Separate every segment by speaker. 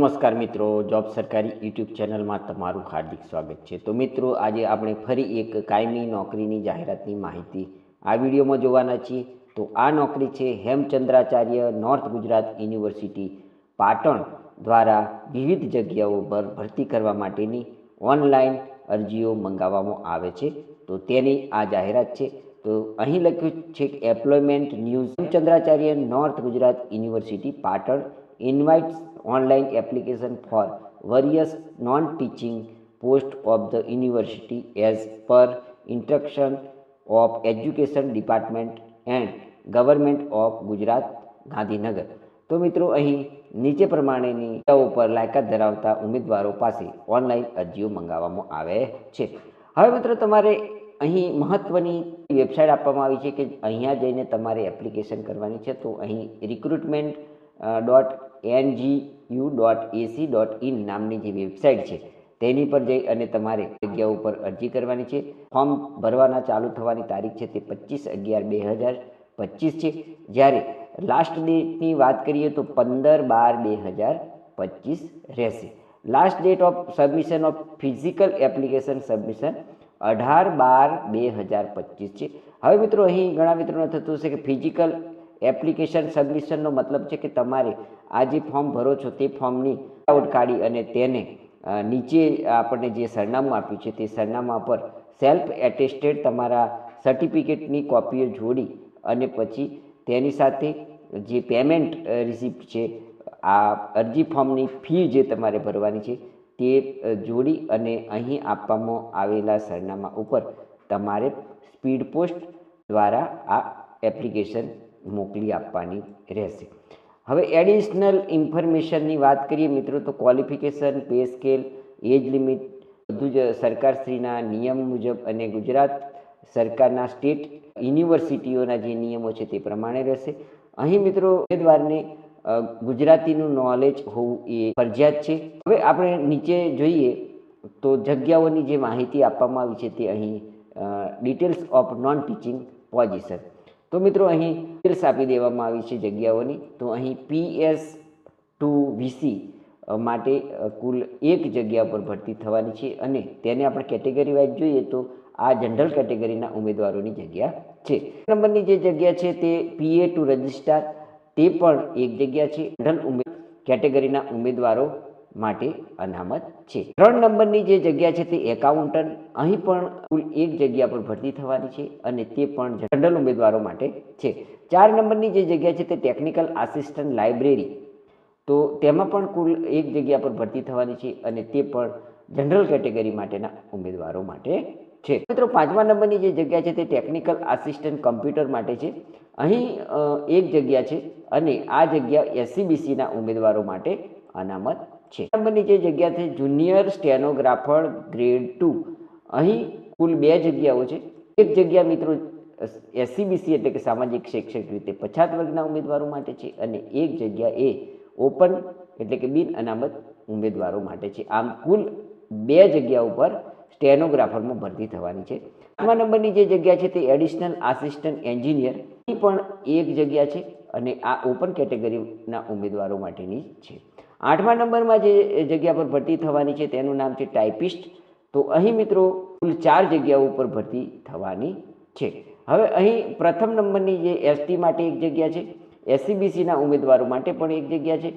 Speaker 1: નમસ્કાર મિત્રો, જોબ સરકારી યુટ્યુબ ચેનલમાં તમારું હાર્દિક સ્વાગત છે. તો મિત્રો, આજે આપણે ફરી એક કાયમી નોકરીની જાહેરાતની માહિતી આ વિડીયોમાં જોવાના છીએ. તો આ નોકરી છે હેમચંદ્રાચાર્ય નોર્થ ગુજરાત યુનિવર્સિટી, પાટણ દ્વારા વિવિધ જગ્યાઓ પર ભરતી કરવા માટેની ઓનલાઈન અરજીઓ મંગાવવામાં આવે છે. તો તેની આ જાહેરાત છે. તો અહીં લખ્યું છે કે, employment news. Hemchandracharya north Gujarat university, Patan invites online application for various non teaching post of the university as per instruction of education department and government of Gujarat Gandhinagar તો મિત્રો, અહીં નીચે પ્રમાણેની જગ્યાઓ પર લાયકાત ધરાવતા ઉમેદવારો પાસે ઓનલાઈન અરજીઓ મંગાવવામાં આવે છે. હવે મિત્રો, તમારે અહીં મહત્ત્વની વેબસાઇટ આપવામાં આવી છે કે અહીંયા જઈને તમારે એપ્લિકેશન કરવાની છે. તો અહીં recruitment dot NGU dot AC dot IN નામની જે વેબસાઇટ છે, તેની પર જઈ અને તમારે જગ્યા ઉપર અરજી કરવાની છે. ફોર્મ ભરવાના ચાલુ થવાની તારીખ છે તે પચીસ અગિયાર બે હજાર પચીસ છે. જ્યારે લાસ્ટ ડેટની વાત કરીએ તો પંદર બાર બે હજાર પચીસ રહેશે. Last date of submission of physical application submission અઢાર બાર બે હજાર પચીસ છે. હવે મિત્રો, અહીં ઘણા મિત્રોને થતું હશે કે ફિઝિકલ એપ્લિકેશન સબમિશનનો મતલબ છે કે તમારે આ જે ફોર્મ ભરો છો તે ફોર્મની આઉટ કાઢી અને તેને નીચે આપણને જે સરનામું આપ્યું છે તે સરનામા પર સેલ્ફ એટેસ્ટેડ તમારા સર્ટિફિકેટની કોપીઓ જોડી અને પછી તેની સાથે જે પેમેન્ટ રિસિપ્ટ છે, આ અરજી ફોર્મની ફી જે તમારે ભરવાની છે તે જોડી અને અહીં આપવામાં આવેલા સરનામા ઉપર તમારે સ્પીડ પોસ્ટ દ્વારા આ એપ્લિકેશન મોકલી આપવાની રહેશે. હવે એડિશનલ ઇન્ફોર્મેશનની વાત કરીએ, મિત્રો, તો qualification pay scale age limit બધું જ સરકારશ્રીના નિયમ મુજબ અને ગુજરાત સરકારના સ્ટેટ યુનિવર્સિટીઓના જે નિયમો છે તે પ્રમાણે રહેશે. અહીં, મિત્રો, ઉમેદવારને ગુજરાતીનું નોલેજ હોવું એ ફરજિયાત છે. હવે આપણે નીચે જોઈએ તો જગ્યાઓની જે માહિતી આપવામાં આવી છે તે અહીં details of non teaching position તો મિત્રો અહીં ડિટેલ્સ આપી દેવામાં આવી છે જગ્યાઓની. તો અહીં પીએસ ટુ વીસી માટે કુલ એક જગ્યા પર ભરતી થવાની છે અને તેને આપણે કેટેગરી વાઇઝ જોઈએ તો આ જનરલ કેટેગરીના ઉમેદવારોની જગ્યા છે. નંબરની જે જગ્યા છે તે પીએ ટુ રજિસ્ટ્રાર, તે પણ એક જગ્યા છે. જનરલ ઉમેદ કેટેગરીના ઉમેદવારો માટે અનામત છે. ત્રણ નંબરની જે જગ્યા છે તે એકાઉન્ટન્ટ અહીં પણ કુલ એક જગ્યા પર ભરતી થવાની છે અને તે પણ જનરલ ઉમેદવારો માટે છે. ચાર નંબરની જે જગ્યા છે તે ટેકનિકલ આસિસ્ટન્ટ લાઇબ્રેરી. તો તેમાં પણ કુલ એક જગ્યા પર ભરતી થવાની છે અને તે પણ જનરલ કેટેગરી માટેના ઉમેદવારો માટે છે. મિત્રો, પાંચમા નંબરની જે જગ્યા છે તે ટેકનિકલ આસિસ્ટન્ટ કમ્પ્યુટર માટે છે. અહીં એક જગ્યા છે અને આ જગ્યા એસસીબીસીના ઉમેદવારો માટે અનામત છે. નંબરની જે જગ્યા છે જુનિયર સ્ટેનોગ્રાફર ગ્રેડ ટુ. અહીં કુલ બે જગ્યાઓ છે. એક જગ્યા મિત્રો એસસીબીસી એટલે કે સામાજિક શૈક્ષણિક રીતે પછાત વર્ગના ઉમેદવારો માટે છે અને એક જગ્યા એ ઓપન એટલે કે બિન અનામત ઉમેદવારો માટે છે. આમ કુલ બે જગ્યા ઉપર સ્ટેનોગ્રાફરમાં ભરતી થવાની છે. આઠમા નંબરની જે જગ્યા છે તે એડિશનલ આસિસ્ટન્ટ એન્જિનિયર. પણ એક જગ્યા છે અને આ ઓપન કેટેગરીના ઉમેદવારો માટેની છે. આઠમા નંબરમાં જે જગ્યા પર ભરતી થવાની છે તેનું નામ છે ટાઈપિસ્ટ તો અહીં મિત્રો કુલ ચાર જગ્યાઓ ઉપર ભરતી થવાની છે. હવે અહીં પ્રથમ નંબરની જે એસટી માટે એક જગ્યા છે એસસીબીસીના ઉમેદવારો માટે પણ એક જગ્યા છે.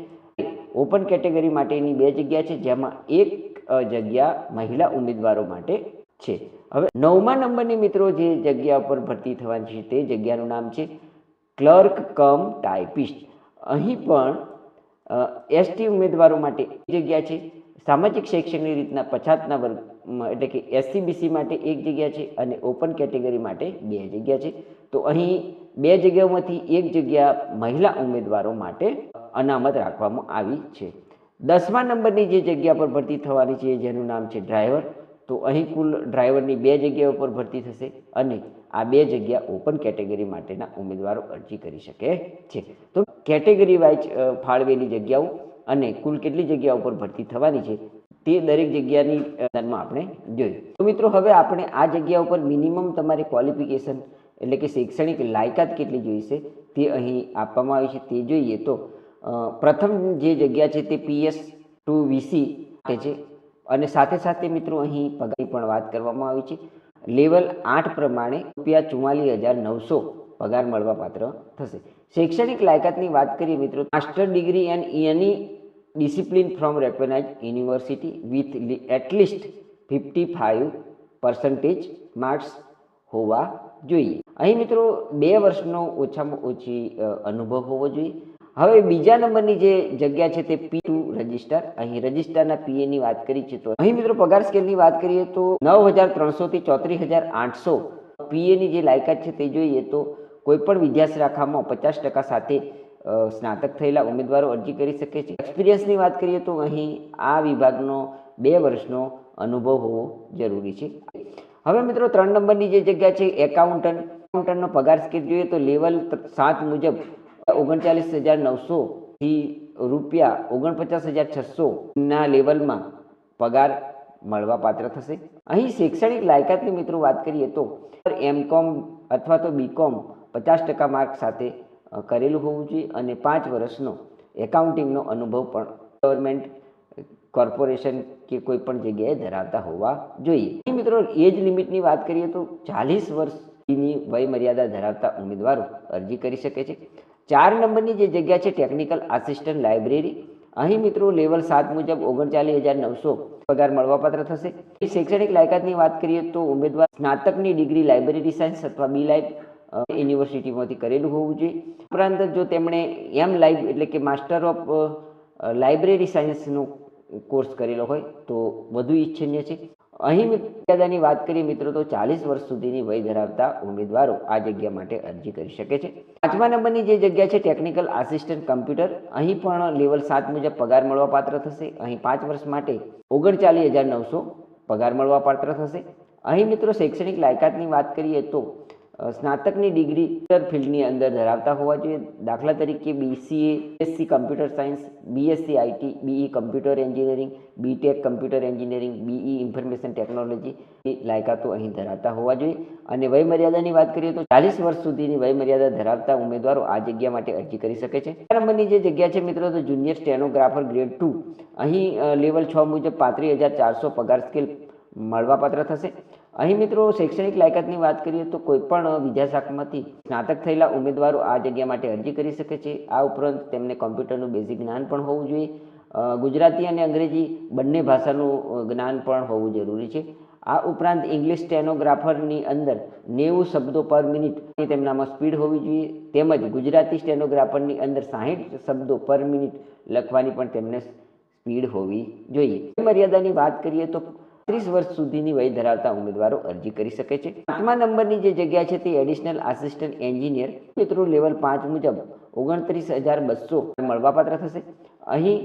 Speaker 1: ઓપન કેટેગરી માટેની બે જગ્યા છે, જેમાં એક જગ્યા મહિલા ઉમેદવારો માટે છે. હવે નવમા નંબરની મિત્રો જે જગ્યા ઉપર ભરતી થવાની છે તે જગ્યાનું નામ છે ક્લર્ક કમ ટાઈપિસ્ટ અહીં પણ એસટી ઉમેદવારો માટે જગ્યા છે, સામાજિક શૈક્ષણિક રીતના પછાતના વર્ગ એટલે કે એસસીબીસી માટે એક જગ્યા છે અને ઓપન કેટેગરી માટે બે જગ્યા છે. તો અહીં બે જગ્યાઓમાંથી એક જગ્યા મહિલા ઉમેદવારો માટે અનામત રાખવામાં આવી છે. દસમા નંબરની જે જગ્યા પર ભરતી થવાની છે, જેનું નામ છે ડ્રાઈવર. તો અહીં કુલ ડ્રાઈવરની બે જગ્યા ઉપર ભરતી થશે અને આ બે જગ્યા ઓપન કેટેગરી માટેના ઉમેદવારો અરજી કરી શકે છે. તો કેટેગરી વાઇઝ ફાળવેલી જગ્યાઓ અને કુલ કેટલી જગ્યા ઉપર ભરતી થવાની છે તે દરેક જગ્યાની ધ્યાનમાં આપણે જોયું. તો મિત્રો, હવે આપણે આ જગ્યા ઉપર મિનિમમ તમારી ક્વોલિફિકેશન એટલે કે શૈક્ષણિક લાયકાત કેટલી જોઈશે તે અહીં આપવામાં આવી છે. તે જોઈએ તો પ્રથમ જે જગ્યા છે તે પીએસ ટુ વીસી છે. અને સાથે સાથે મિત્રો, અહીં પગારની પણ વાત કરવામાં આવી છે. લેવલ આઠ પ્રમાણે રૂપિયા ચુમ્માલીસ હજાર નવસો પગાર મળવા પાત્ર થશે. શૈક્ષણિક લાયકાતની વાત કરીએ મિત્રો, master degree and any discipline from recognise university with at least fifty five percentage marks હોવા જોઈએ. અહીં મિત્રો, બે વર્ષનો ઓછામાં ઓછી અનુભવ હોવો જોઈએ. હવે બીજા નંબરની જે જગ્યા છે તે પી ટુ રજિસ્ટર. અહીં રજિસ્ટરના પીએની વાત કરી છે તો અહીં મિત્રો પગાર સ્કેલની વાત કરીએ તો નવ હજાર ત્રણસોથી ચોત્રીસ હજાર આઠસો. પીએની જે લાયકાત છે તે જોઈએ તો કોઈપણ વિદ્યાર્થી શાખામાં પચાસ ટકા સાથે સ્નાતક થયેલા ઉમેદવારો અરજી કરી શકે છે. એક્સપિરિયન્સની વાત કરીએ તો અહીં આ વિભાગનો બે વર્ષનો અનુભવ હોવો જરૂરી છે. હવે મિત્રો ત્રણ નંબરની જે જગ્યા છે એકાઉન્ટન્ટ એકાઉન્ટન્ટનો પગાર સ્કેલ જોઈએ તો લેવલ સાત મુજબ ઓગણચાલીસ હજાર નવસોથી રૂપિયા ઓગણપચાસ હજાર છસોના લેવલમાં પગાર મળવા પાત્ર થશે. અહીં શૈક્ષણિક લાયકાતની મિત્રો વાત કરીએ તો, એમ કોમ અથવા તો બીકોમ પચાસ ટકા માર્ક સાથે કરેલું હોવું જોઈએ અને પાંચ વર્ષનો એકાઉન્ટિંગનો અનુભવ પણ ગવર્મેન્ટ, કોર્પોરેશન કે કોઈ પણ જગ્યાએ ધરાવતા હોવા જોઈએ. મિત્રો એજ લિમિટની વાત કરીએ તો ચાલીસ વર્ષની વય મર્યાદા ધરાવતા ઉમેદવારો અરજી કરી શકે છે. ચાર નંબરની જે જગ્યા છે ટેકનિકલ આસિસ્ટન્ટ લાઇબ્રેરી અહીં મિત્રો લેવલ સાત મુજબ ઓગણચાલીસ હજાર નવસો પગાર મળવાપાત્ર થશે. શૈક્ષણિક લાયકાતની વાત કરીએ તો ઉમેદવાર સ્નાતકની ડિગ્રી લાઇબ્રેરી સાયન્સ અથવા બી લાઇફ યુનિવર્સિટીમાંથી કરેલું હોવું જોઈએ. ઉપરાંત જો તેમણે એમ લાઇફ એટલે કે માસ્ટર ઓફ લાઇબ્રેરી સાયન્સનો કોર્સ કરેલો હોય તો વધુ ઈચ્છનીય છે. અહીં મર્યાદાની વાત કરીએ, મિત્રો, તો ચાલીસ વર્ષ સુધીની વય ધરાવતા ઉમેદવારો આ જગ્યા માટે અરજી કરી શકે છે. પાંચમા નંબરની જે જગ્યા છે ટેકનિકલ આસિસ્ટન્ટ કમ્પ્યુટર અહીં પણ લેવલ સાત મુજબ પગાર મળવા પાત્ર થશે. અહીં પાંચ વર્ષ માટે ઓગણચાલીસ હજાર નવસો પગાર મળવા પાત્ર થશે. અહીં મિત્રો શૈક્ષણિક લાયકાતની વાત કરીએ તો સ્નાતકની ડિગ્રી ફિલ્ડની અંદર ધરાવતા હોવા જોઈએ. દાખલા તરીકે BCA SC computer science BSc IT BE computer engineering BTech computer engineering BE information technology એ લાયકાતો અહીં ધરાવતા હોવા જોઈએ. અને વયમર્યાદાની વાત કરીએ તો ચાલીસ વર્ષ સુધીની વયમર્યાદા ધરાવતા ઉમેદવારો આ જગ્યા માટે અરજી કરી શકે છે. નંબરની જે જગ્યા છે મિત્રો, તો જુનિયર સ્ટેનોગ્રાફર ગ્રેડ ટુ અહીં લેવલ છ મુજબ પાંત્રીસ હજાર ચારસો પગાર સ્કેલ મળવાપાત્ર થશે. અહીં મિત્રો શૈક્ષણિક લાયકાતની વાત કરીએ તો કોઈપણ શાખામાંથી સ્નાતક થયેલા ઉમેદવારો આ જગ્યા માટે અરજી કરી શકે છે. આ ઉપરાંત તેમને કોમ્પ્યુટરનું બેઝિક જ્ઞાન પણ હોવું જોઈએ. ગુજરાતી અને અંગ્રેજી બંને ભાષાનું જ્ઞાન પણ હોવું જરૂરી છે. આ ઉપરાંત ઇંગ્લિશ સ્ટેનોગ્રાફરની અંદર નેવું શબ્દો પર મિનિટ તેમનામાં સ્પીડ હોવી જોઈએ. તેમજ ગુજરાતી સ્ટેનોગ્રાફરની અંદર સાહીઠ શબ્દો પર મિનિટ લખવાની પણ તેમને સ્પીડ હોવી જોઈએ. મર્યાદાની વાત કરીએ તો ત્રીસ વર્ષ સુધીની વય ધરાવતા ઉમેદવારો અરજી કરી શકે છે. પાંચમા નંબરની જે જગ્યા છે તે એડિશનલ આસિસ્ટન્ટ એન્જિનિયર મિત્રો લેવલ પાંચ મુજબ ઓગણત્રીસ હજાર બસો મળવાપાત્ર થશે. અહીં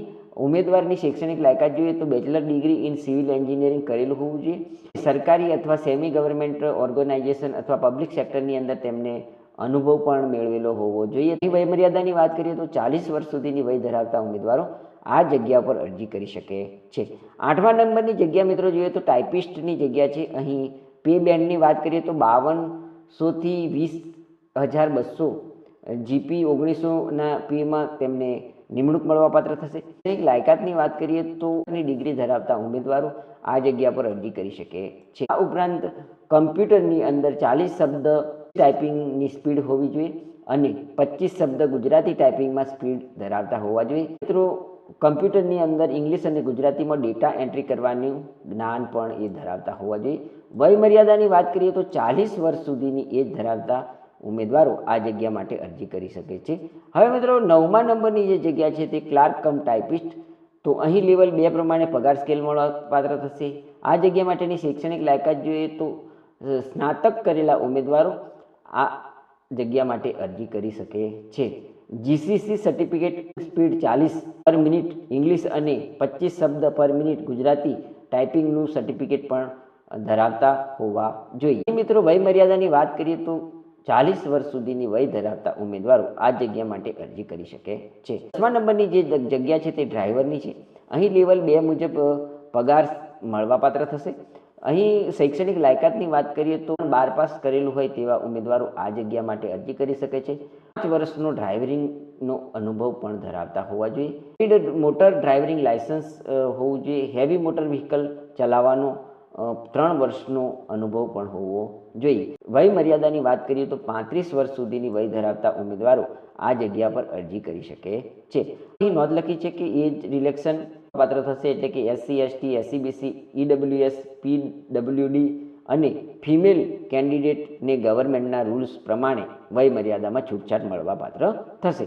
Speaker 1: ઉમેદવારની શૈક્ષણિક લાયકાત જોઈએ તો bachelor degree in civil engineering કરેલું હોવું જોઈએ. સરકારી અથવા સેમી ગવર્મેન્ટ ઓર્ગેનાઇઝેશન અથવા પબ્લિક સેક્ટરની અંદર તેમને અનુભવ પણ મેળવેલો હોવો જોઈએ. અહીં વય વાત કરીએ તો ચાલીસ વર્ષ સુધીની વય ધરાવતા ઉમેદવારો આ જગ્યા પર અરજી કરી શકે છે. આઠમા નંબરની જગ્યા મિત્રો જોઈએ તો ટાઈપિસ્ટની જગ્યા છે. અહીં પે બેન્ડની વાત કરીએ તો બાવનસોથી વીસ હજાર બસો જીપી ઓગણીસોના પીમાં તેમને નિમણૂક મળવાપાત્ર થશે. લાયકાતની વાત કરીએ તો ડિગ્રી ધરાવતા ઉમેદવારો આ જગ્યા પર અરજી કરી શકે છે. આ ઉપરાંત કમ્પ્યુટરની અંદર ચાલીસ શબ્દ ટાઈપિંગની સ્પીડ હોવી જોઈએ અને પચીસ શબ્દ ગુજરાતી ટાઈપિંગમાં સ્પીડ ધરાવતા હોવા જોઈએ. મિત્રો કમ્પ્યુટરની અંદર ઇંગ્લિશ અને ગુજરાતીમાં ડેટા એન્ટ્રી કરવાનું જ્ઞાન પણ એ ધરાવતા હોવા જોઈએ. વયમર્યાદાની વાત કરીએ તો ચાલીસ વર્ષ સુધીની એજ ધરાવતા ઉમેદવારો આ જગ્યા માટે અરજી કરી શકે છે. હવે મિત્રો નવમા નંબરની જે જગ્યા છે તે ક્લાર્ક કમ ટાઈપિસ્ટ તો અહીં લેવલ બે પ્રમાણે પગાર સ્કેલ મળવાપાત્ર થશે. આ જગ્યા માટેની શૈક્ષણિક લાયકાત જોઈએ તો સ્નાતક કરેલા ઉમેદવારો આ જગ્યા માટે અરજી કરી શકે છે. જીસીસી સર્ટિફિકેટ સ્પીડ ચાલીસ પર મિનિટ ઇંગ્લિશ અને પચીસ શબ્દ પર મિનિટ ગુજરાતી ટાઈપિંગનું સર્ટિફિકેટ પણ ધરાવતા હોવા જોઈએ. મિત્રો વય મર્યાદાની વાત કરીએ તો ચાલીસ વર્ષ સુધીની વય ધરાવતા ઉમેદવારો આ જગ્યા માટે અરજી કરી શકે છે. દસમા નંબરની જે જગ્યા છે તે ડ્રાઈવરની છે. અહીં લેવલ બે મુજબ પગાર મળવાપાત્ર થશે. અહીં શૈક્ષણિક લાયકાતની વાત કરીએ તો બાર પાસ કરેલું હોય તેવા ઉમેદવારો આ જગ્યા માટે અરજી કરી શકે છે. પાંચ વર્ષનો ડ્રાઇવિંગનો અનુભવ પણ ધરાવતા હોવા જોઈએ. મોટર ડ્રાઇવિંગ લાયસન્સ હોવું જોઈએ. હેવી મોટર વ્હીકલ ચલાવવાનો ત્રણ વર્ષનો અનુભવ પણ હોવો જોઈએ. વય મર્યાદાની વાત કરીએ તો પાંત્રીસ વર્ષ સુધીની વય ધરાવતા ઉમેદવારો આ જગ્યા પર અરજી કરી શકે છે. અહીં નોંધ લખી છે કે એજ રિલેક્શન પાત્ર થશે એટલે કે S C S T S C B C E W S P W D અને ફિમેલ કેન્ડિડેટને ગવર્મેન્ટના રૂલ્સ પ્રમાણે વયમર્યાદામાં છૂટછાટ મળવા પાત્ર થશે.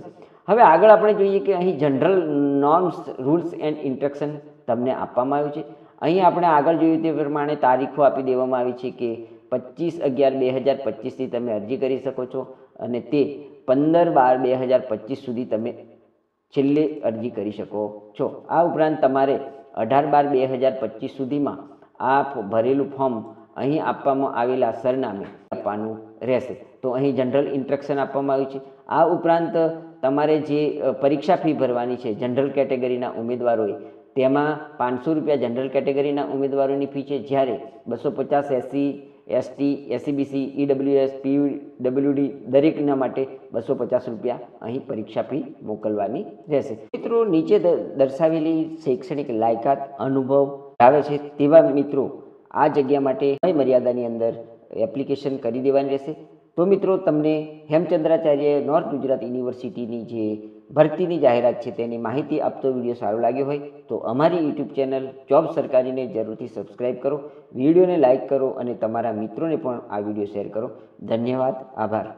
Speaker 1: હવે આગળ આપણે જોઈએ કે અહીં general norms rules and instruction તમને આપવામાં આવ્યું છે. અહીં આપણે આગળ જોયું તે પ્રમાણે તારીખો આપી દેવામાં આવી છે કે પચીસ અગિયાર બે હજાર પચીસથી તમે અરજી કરી શકો છો અને તે પંદર બાર બે હજાર પચીસ સુધી તમે છેલ્લે અરજી કરી શકો છો. આ ઉપરાંત તમારે અઢાર બાર બે હજાર પચીસ સુધીમાં આ ભરેલું ફોર્મ અહીં આપવામાં આવેલા સરનામે આપવાનું રહેશે. તો અહીં જનરલ ઇન્સ્ટ્રક્શન આપવામાં આવ્યું છે. આ ઉપરાંત તમારે જે પરીક્ષા ફી ભરવાની છે જનરલ કેટેગરીના ઉમેદવારોએ, તેમાં પાંચસો રૂપિયા જનરલ કેટેગરીના ઉમેદવારોની ફી છે. જ્યારે બસો પચાસ SC ST SCBC EWS PWD દરેકના માટે બસો પચાસ રૂપિયા અહીં પરીક્ષા ફી મોકલવાની રહેશે. મિત્રો, નીચે દર્શાવેલી શૈક્ષણિક લાયકાત, અનુભવ આવે છે તેવા મિત્રો આ જગ્યા માટે કઈ મર્યાદાની અંદર એપ્લિકેશન કરી દેવાની રહેશે. તો મિત્રો, તમને હેમચંદ્રાચાર્ય, નોર્થ ગુજરાત યુનિવર્સિટીની જે ભરતીની જાહેરાત છે તેની માહિતી આપતો વીડિયો સારો લાગ્યો હોય તો અમારી યુટ્યુબ ચેનલ જોબ સરકારીને જરૂરથી સબસ્ક્રાઈબ કરો, વિડીયોને લાઇક કરો અને તમારા મિત્રોને પણ આ વીડિયો શેર કરો. ધન્યવાદ, આભાર.